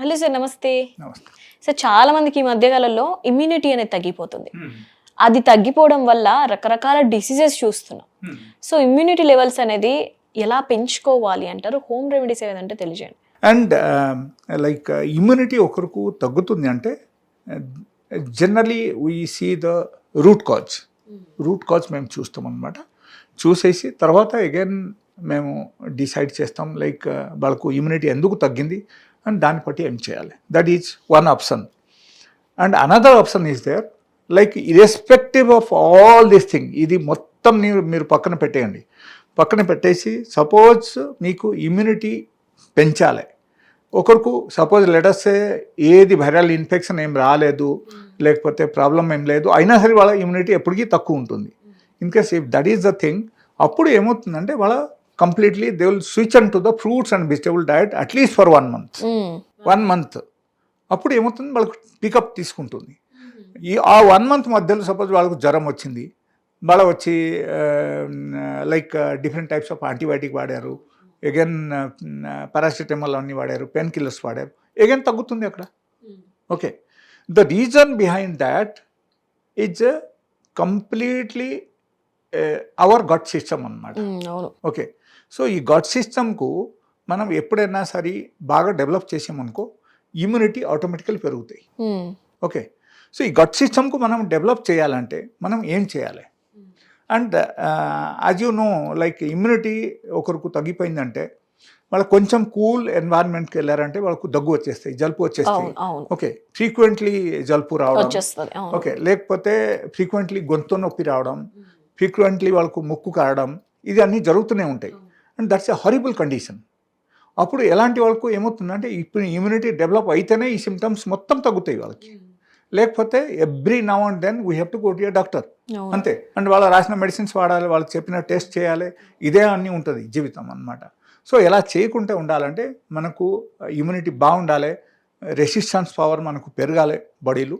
Hello sir నమస్తే. నమస్తే. Sir చాలా మందికి ఈ మధ్యకాలంలో ఇమ్యూనిటీ అనేది తగ్గిపోతుంది. అది తగ్గిపోవడం వల్ల రకరకాల డిసీజెస్ చూస్తున్నాం. సో ఇమ్యూనిటీ లెవెల్స్ అనేది ఎలా పెంచుకోవాలి అంటారు? హోమ్ రెమెడీస్ ఏదంటే తెలియజేయండి. అండ్ లైక్ ఇమ్యూనిటీ ఒకరికి తగ్గుతుంది అంటే generally we see the root cause root cause మేము చూస్తాం అనమాట చూసేసి తర్వాత అగైన్ మేము డిసైడ్ చేస్తాం లైక్ వాళ్ళకు ఇమ్యూనిటీ ఎందుకు తగ్గింది? అండ్ దాన్ని బట్టి ఏం చేయాలి? That is one option and another option is there like irrespective of all this thing ఇది మొత్తం మీరు మీరు పక్కన పెట్టేయండి. పక్కన పెట్టేసి సపోజ్ మీకు ఇమ్యూనిటీ పెంచాలి. ఒకరికి సపోజ్ లెటర్సే ఏది వైరల్ ఇన్ఫెక్షన్ ఏం రాలేదు లేకపోతే ప్రాబ్లం ఏం లేదు అయినా సరే వాళ్ళ ఇమ్యూనిటీ ఎప్పటికీ తక్కువ ఉంటుంది. In case if that is the thing అప్పుడు ఏమవుతుందంటే వాళ్ళ completely they will switch on to the fruits and vegetable diet at least for one month one month అప్పుడు ఏమవుతుంది? వాళ్ళకు పికప్ తీసుకుంటుంది. ఈ ఆ వన్ మంత్ మధ్యలో సపోజ్ వాళ్ళకు జ్వరం వచ్చింది. వాళ్ళ వచ్చి like different types of antibiotic వాడారు. ఎగైన్ పారాసిటమాల్ అన్ని వాడారు పెయిన్ కిల్లర్స్ వాడారు. ఎగైన్ తగ్గుతుంది అక్కడ. Okay the reason behind that it's completely our gut system అన్నమాట. అవును. ఓకే సో ఈ గట్ సిస్టమ్కు మనం ఎప్పుడైనా సరే బాగా డెవలప్ చేసామనుకో ఇమ్యూనిటీ ఆటోమేటికల్ పెరుగుతాయి. ఓకే. సో ఈ గట్ సిస్టమ్కు మనం డెవలప్ చేయాలంటే మనం ఏం చేయాలి? And as you know like immunity ఒకరికి తగ్గిపోయిందంటే వాళ్ళకి కొంచెం కూల్ ఎన్వైరన్మెంట్కి వెళ్ళారంటే వాళ్ళకు దగ్గు వచ్చేస్తాయి జలుపు వచ్చేస్తాయి. ఓకే. ఫ్రీక్వెంట్లీ జలుపు రావడం. ఓకే. లేకపోతే ఫ్రీక్వెంట్లీ గొంతు నొప్పి రావడం ఫ్రీక్వెంట్లీ వాళ్ళకు ముక్కు కారడం ఇది అన్నీ జరుగుతూనే ఉంటాయి. And that's a horrible condition అప్పుడు ఎలాంటి వాళ్ళకు ఏమవుతుందంటే ఇప్పుడు ఇమ్యూనిటీ డెవలప్ అయితేనే ఈ సిమ్టమ్స్ మొత్తం తగ్గుతాయి వాళ్ళకి. లేకపోతే every now and then we have to go to a doctor అంతే. అండ్ వాళ్ళ రాసిన మెడిసిన్స్ వాడాలి వాళ్ళకి చెప్పిన టెస్ట్ చేయాలి ఇదే అన్నీ ఉంటుంది జీవితం అన్నమాట. సో ఎలా చేయకుంటే ఉండాలంటే మనకు ఇమ్యూనిటీ బాగుండాలి రెసిస్టెన్స్ పవర్ మనకు పెరగాలి బాడీలు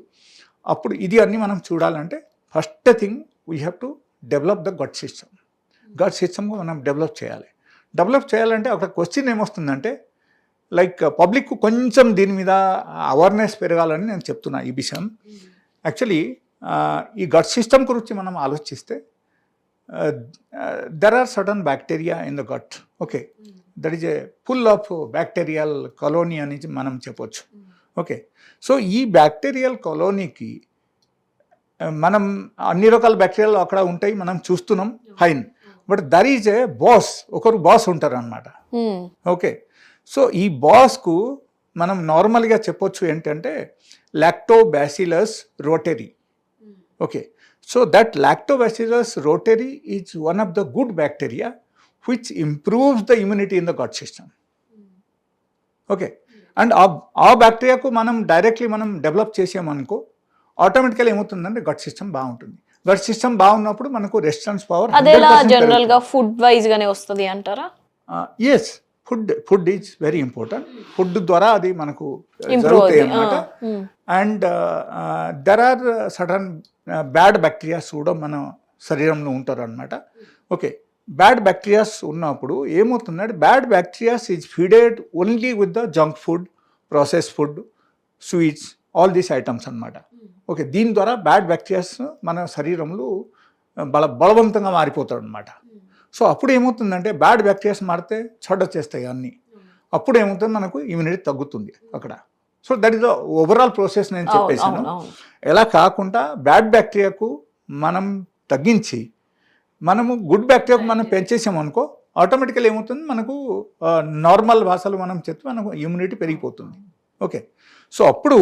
అప్పుడు ఇది అన్నీ మనం చూడాలంటే first thing we have to develop the gut system gut system మనం డెవలప్ చేయాలి. డెవలప్ చేయాలంటే అక్కడ క్వశ్చన్ ఏమొస్తుందంటే లైక్ పబ్లిక్ కొంచెం దీని మీద అవేర్నెస్ పెరగాలని నేను చెప్తున్నా ఈ విషయం. యాక్చువల్లీ ఈ గట్ సిస్టమ్ గురించి మనం ఆలోచిస్తే there are sudden bacteria in the gut okay that is a full of bacterial colony అని మనం చెప్పొచ్చు. ఓకే సో ఈ బ్యాక్టీరియల్ కాలోనీకి మనం అన్ని రకాల బ్యాక్టీరియాలు అక్కడ ఉంటాయి మనం చూస్తున్నాం fine but there is a boss. ఒకరు బాస్ ఉంటారు అనమాట Hmm. ఓకే. సో ఈ బాస్కు మనం నార్మల్గా చెప్పొచ్చు ఏంటంటే lactobacillus rotary. Okay. So that lactobacillus rotary is one of the good bacteria which improves the immunity in the gut system okay. And ఆ ఆ బ్యాక్టీరియాకు మనం డైరెక్ట్లీ మనం డెవలప్ చేసామనుకో ఆటోమేటికల్ ఏమవుతుందంటే గట్ సిస్టమ్ బాగుంటుంది. గట్ సిస్టమ్ బాగున్నప్పుడు మనకు రెసిస్టెన్స్ పవర్ అదేలా జనరల్గా ఫుడ్ వైజ్ గానే వస్తుంది అంటారా? Yes food food is very important food ద్వారా అది మనకు ఇంప్రూవ్ జరుగుతాయి Hmm. And there are sudden bad bacterias కూడా మన శరీరంలో ఉంటారు అనమాట ఓకే బ్యాడ్ బ్యాక్టీరియాస్ ఉన్నప్పుడు ఏమవుతుందంటే bad bacterias is feeded only with the junk food process food sweets all these items అన్నమాట. ఓకే దీని ద్వారా బ్యాడ్ బ్యాక్టీరియాస్ మన శరీరంలో బల బలవంతంగా మారిపోతాడు అనమాట సో అప్పుడు ఏమవుతుందంటే బ్యాడ్ బ్యాక్టీరియాస్ మారితే చెడ్డ చేస్తాయి అన్నీ. అప్పుడు ఏమవుతుంది మనకు ఇమ్యూనిటీ తగ్గుతుంది అక్కడ. So that is overall process నేను చెప్పేసాను ఎలా కాకుండా బ్యాడ్ బ్యాక్టీరియాకు మనం తగ్గించి మనము గుడ్ బ్యాక్టీరియాకు మనం పెంచేసామనుకో ఆటోమేటికల్ ఏమవుతుంది మనకు నార్మల్ భాషలో మనం చెప్తే మనకు ఇమ్యూనిటీ పెరిగిపోతుంది. ఓకే. సో అప్పుడు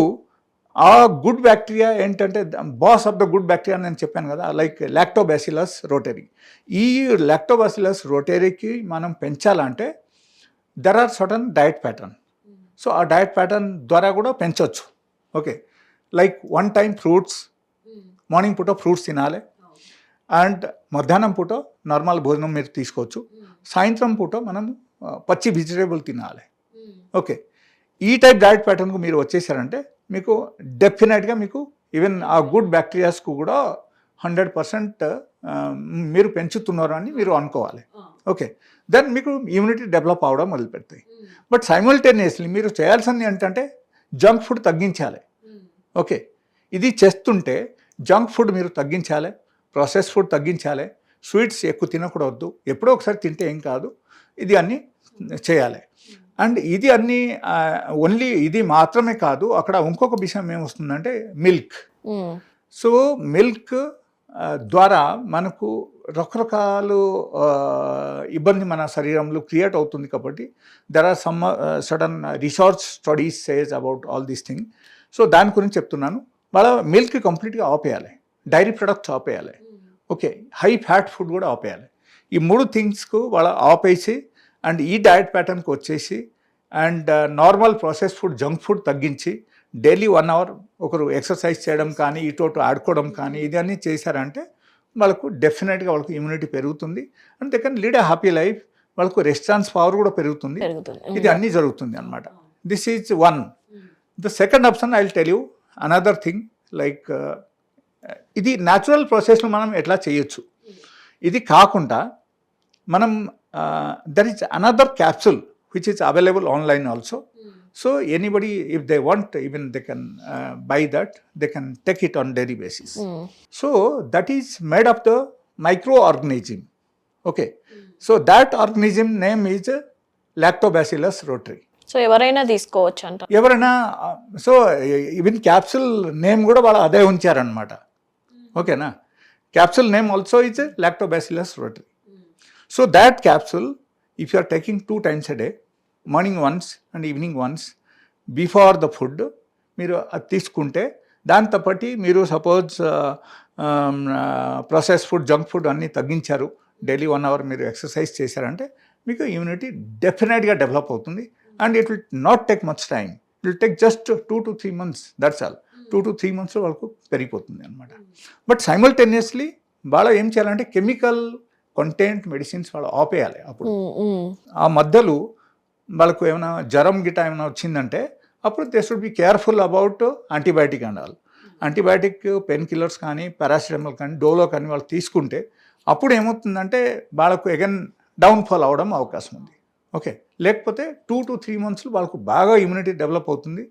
ఆ గుడ్ బ్యాక్టీరియా ఏంటంటే boss of the good bacteria నేను చెప్పాను కదా లైక్ లాక్టోబాసిలస్ రోటరీ ఈ లాక్టోబాసిలస్ రోటరీకి మనం పెంచాలంటే there are sudden diet pattern so ఆ డయట్ ప్యాటర్న్ ద్వారా కూడా పెంచవచ్చు okay like one time fruits morning పూట ఫ్రూట్స్ తినాలి. అండ్ మధ్యాహ్నం పూట నార్మల్ భోజనం మీరు తీసుకోవచ్చు. సాయంత్రం పూట మనం ఆ, పచ్చి వెజిటేబుల్ తినాలి. ఓకే ఈ టైప్ డయట్ ప్యాటర్న్కు మీరు వచ్చేసారంటే మీకు డెఫినెట్గా మీకు ఈవెన్ ఆ గుడ్ బ్యాక్టీరియాస్కు కూడా హండ్రెడ్ పర్సెంట్ మీరు పెంచుతున్నారు అని మీరు అనుకోవాలి. ఓకే దెన్ మీకు ఇమ్యూనిటీ డెవలప్ అవడం మొదలు పెడతాయి బట్ సైమల్టేనియస్లీ మీరు చేయాల్సింది ఏంటంటే జంక్ ఫుడ్ తగ్గించాలి. ఓకే ఇది చేస్తుంటే జంక్ ఫుడ్ మీరు తగ్గించాలి ప్రాసెస్ ఫుడ్ తగ్గించాలి స్వీట్స్ ఎక్కువ తినకూడదు ఎప్పుడో ఒకసారి తింటే ఏం కాదు ఇది అన్నీ చేయాలి. అండ్ ఇది అన్నీ ఓన్లీ ఇది మాత్రమే కాదు అక్కడ ఇంకొక విషయం ఏమొస్తుందంటే మిల్క్ మ్మ్. సో మిల్క్ ద్వారా మనకు రకరకాలు ఇబ్బంది మన శరీరంలో క్రియేట్ అవుతుంది కాబట్టి there are some sudden research studies says about all these thing so దాని గురించి చెప్తున్నాను. వాళ్ళ మిల్క్ కంప్లీట్గా ఆపేయాలి డైరీ ప్రొడక్ట్స్ ఆపేయాలి ఓకే హై ఫ్యాట్ ఫుడ్ కూడా ఆపేయాలి ఈ మూడు థింగ్స్కు వాళ్ళ ఆపేసి అండ్ ఈ డయట్ ప్యాటర్న్కి వచ్చేసి and normal process food junk food తగ్గించి డైలీ వన్ అవర్ ఒకరు ఎక్సర్సైజ్ చేయడం కానీ ఇటు ఆడుకోవడం కానీ ఇది అన్నీ చేశారంటే వాళ్ళకు డెఫినెట్గా వాళ్ళకు ఇమ్యూనిటీ పెరుగుతుంది. And they can lead a happy life వాళ్ళకు రెస్పాన్స్ పవర్ కూడా పెరుగుతుంది. ఇది అన్నీ జరుగుతుంది అనమాట this is one the second option I tell you another thing like ఇది న్యాచురల్ ప్రాసెస్లో మనం ఎట్లా చేయొచ్చు? ఇది కాకుండా మనం There is another capsule which is available online also so anybody if they want even they can buy that they can take it on daily basis hmm. So that is made of the micro organism okay so that organism name is lactobacillus rotary so ఎవరైనా తీసుకోవచ్చు అంట ఎవరైనా so even capsule name కూడా వాళ్ళు అదే ఉంచారనమాట ఓకేనా capsule name also is lactobacillus rotary so that capsule if you are taking two times a day morning once and evening once before the food మీరు అది తీసుకుంటే దాంతోపాటి మీరు suppose process food junk food అన్నీ తగ్గించారు. డైలీ వన్ అవర్ మీరు exercise చేశారంటే మీకు ఇమ్యూనిటీ డెఫినెట్గా డెవలప్ అవుతుంది. And it will not take much time it will take just two to three months that's all two to three మంత్స్లో వాళ్ళకు పెరిగిపోతుంది అనమాట బట్ సైమల్టేనియస్లీ వాళ్ళ ఏం చేయాలంటే కెమికల్ కంటెంట్ మెడిసిన్స్ వాళ్ళు ఆపేయాలి అప్పుడు. ఆ మధ్యలో వాళ్ళకు ఏమైనా జ్వరం గిట ఏమైనా వచ్చిందంటే అప్పుడు they should be careful about antibiotic and all antibiotic pain killers కానీ పారాసిటమాల్ కానీ డోలో కానీ వాళ్ళు తీసుకుంటే అప్పుడు ఏమవుతుందంటే వాళ్ళకు అగైన్ డౌన్ఫాల్ అవడం అవకాశం ఉంది. ఓకే. లేకపోతే టూ టు త్రీ మంత్స్లో వాళ్ళకు బాగా ఇమ్యూనిటీ డెవలప్ అవుతుంది.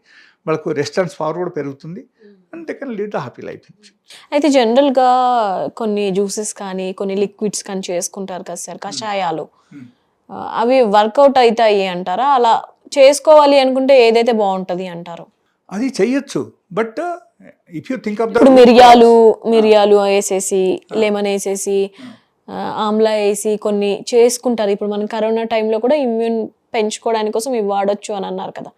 వాళ్ళకు రెసిస్టెన్స్ పవర్ కూడా పెరుగుతుంది. And they can lead the happy life అయితే జనరల్గా కొన్ని జ్యూసెస్ కానీ కొన్ని లిక్విడ్స్ కానీ చేసుకుంటారు కదా సార్ కషాయాలు. Hmm. అవి వర్కౌట్ అవుతాయి అంటారా? అలా చేసుకోవాలి అనుకుంటే ఏదైతే బాగుంటది అంటారు? అది చెయ్యొచ్చు. But if you think of the ఇప్పుడు మిరియాలు మిరియాలు వేసేసి లెమన్ వేసేసి ఆ, ఆమ్లా వేసి కొన్ని చేసుకుంటారు. ఇప్పుడు మనం కరోనా టైంలో కూడా ఇమ్యూన్ పెంచుకోవడానికి కోసం ఇవి వాడొచ్చు అని అన్నారు కదా.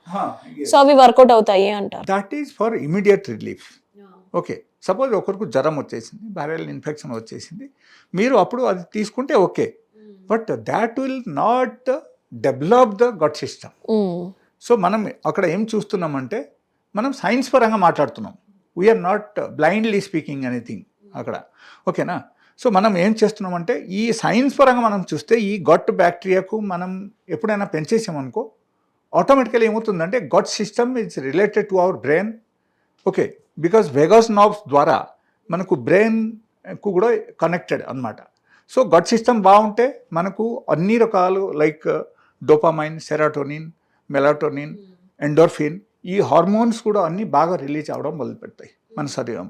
సో అవి వర్కౌట్ అవుతాయి అంటారు. That is for immediate relief okay suppose ఒకరికి జ్వరం వచ్చేసింది వైరల్ ఇన్ఫెక్షన్ వచ్చేసింది. మీరు అప్పుడు అది తీసుకుంటే okay. But that will not develop the gut system. So మనం అక్కడ ఏం చూస్తున్నామంటే మనం సైన్స్ పరంగా మాట్లాడుతున్నాం. We are not blindly speaking anything అక్కడ. ఓకేనా సో మనం ఏం చేస్తున్నామంటే ఈ సైన్స్ పరంగా మనం చూస్తే ఈ గట్ బ్యాక్టీరియాకు మనం ఎప్పుడైనా పెంచేసామనుకో ఆటోమేటికల్ ఏమవుతుందంటే gut system is related to our brain okay because vagus knobs ద్వారా మనకు బ్రెయిన్కు కూడా కనెక్టెడ్ అన్నమాట. సో గట్ సిస్టమ్ బాగుంటే మనకు అన్ని రకాలు like dopamine serotonin melatonin endorphin ఈ హార్మోన్స్ కూడా అన్ని బాగా రిలీజ్ అవ్వడం మొదలు పెడతాయి మన శరీరం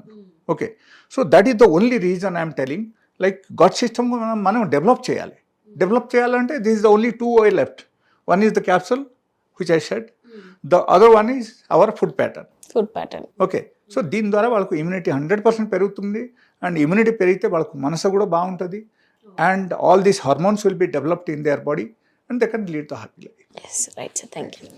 okay so that is the only reason I'm telling like gut system మనం మనం డెవలప్ చేయాలి. డెవలప్ చేయాలంటే this is the only two why left one is the capsule which I said the other one is our food pattern food pattern okay so దీని ద్వారా వాళ్ళకు immunity hundred percent పెరుగుతుంది. And immunity పెరిగితే వాళ్ళకు మనసు కూడా బాగుంటుంది. And all these hormones will be developed in their body and they can lead the happy life right sir thank you